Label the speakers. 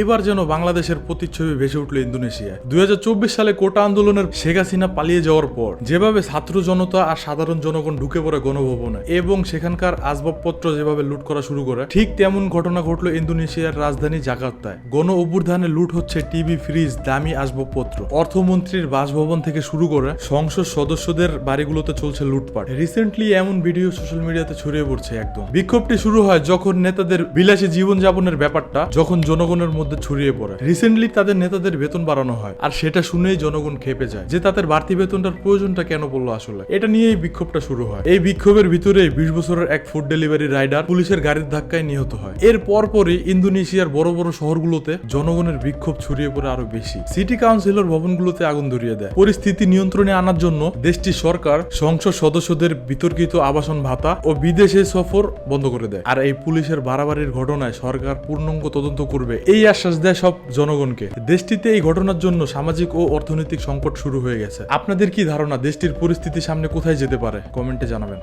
Speaker 1: এবার যেন বাংলাদেশের প্রতিচ্ছবি ভেসে উঠল ইন্দোনেশিয়ায়। দুই হাজার চব্বিশ সালে কোটা আন্দোলনের শেখ হাসিনা পালিয়ে যাওয়ার পর যেভাবে ছাত্র জনতা আর সাধারণ জনগণ ঢুকে পড়ে গণভবনে এবং সেখানকার আসবাবপত্র যেভাবে লুট করা শুরু করে, ঠিক তেমন ঘটনা ঘটলো ইন্দোনেশিয়ার রাজধানী জাকার্তায়। গণ অভ্যুত্থানে লুট হচ্ছে টিভি, ফ্রিজ, দামি আসবাবপত্র। অর্থমন্ত্রীর বাসভবন থেকে শুরু করে সংসদ সদস্যদের বাড়িগুলোতে চলছে লুটপাট। রিসেন্টলি এমন ভিডিও সোশ্যাল মিডিয়াতে ছড়িয়ে পড়ছে একদম। বিক্ষোভটি শুরু হয় যখন নেতাদের বিলাসী জীবনযাপনের ব্যাপারটা, যখন জনগণের ছড়িয়ে পড়ে। রিসেন্টলি তাদের নেতাদের বেতন বাড়ানো হয়, আর সেটা শুনেই জনগণ খেপে যায় যে তাদের বাড়তি বেতনটার প্রয়োজনটা কেন পড়ল আসলে। এটা নিয়েই বিক্ষোভটা শুরু হয়। এই বিক্ষোভের ভিতরে বিশ বছরের এক ফুড ডেলিভারি রাইডার পুলিশের গাড়ির ধাক্কায় নিহত হয়। এর পরপরই ইন্দোনেশিয়ার বড় বড় শহরগুলোতে জনগণের বিক্ষোভ ছড়িয়ে পড়ে আরও বেশি। সিটি কাউন্সিলর ভবনগুলোতে আগুন ধরিয়ে দেয়। পরিস্থিতি নিয়ন্ত্রণে আনার জন্য দেশটির সরকার সংসদ সদস্যদের বিতর্কিত আবাসন ভাতা ও বিদেশে সফর বন্ধ করে দেয়। আর এই পুলিশের বাড়াবাড়ির ঘটনায় সরকার পূর্ণাঙ্গ তদন্ত করবে। এই আশ্বাস দেয় সব জনগণকে। দেশটিতে এই ঘটনার জন্য সামাজিক ও অর্থনৈতিক সংকট শুরু হয়ে গেছে। আপনাদের কি ধারণা? দেশটির পরিস্থিতি সামনে কোথায় যেতে পারে? কমেন্টে জানাবেন।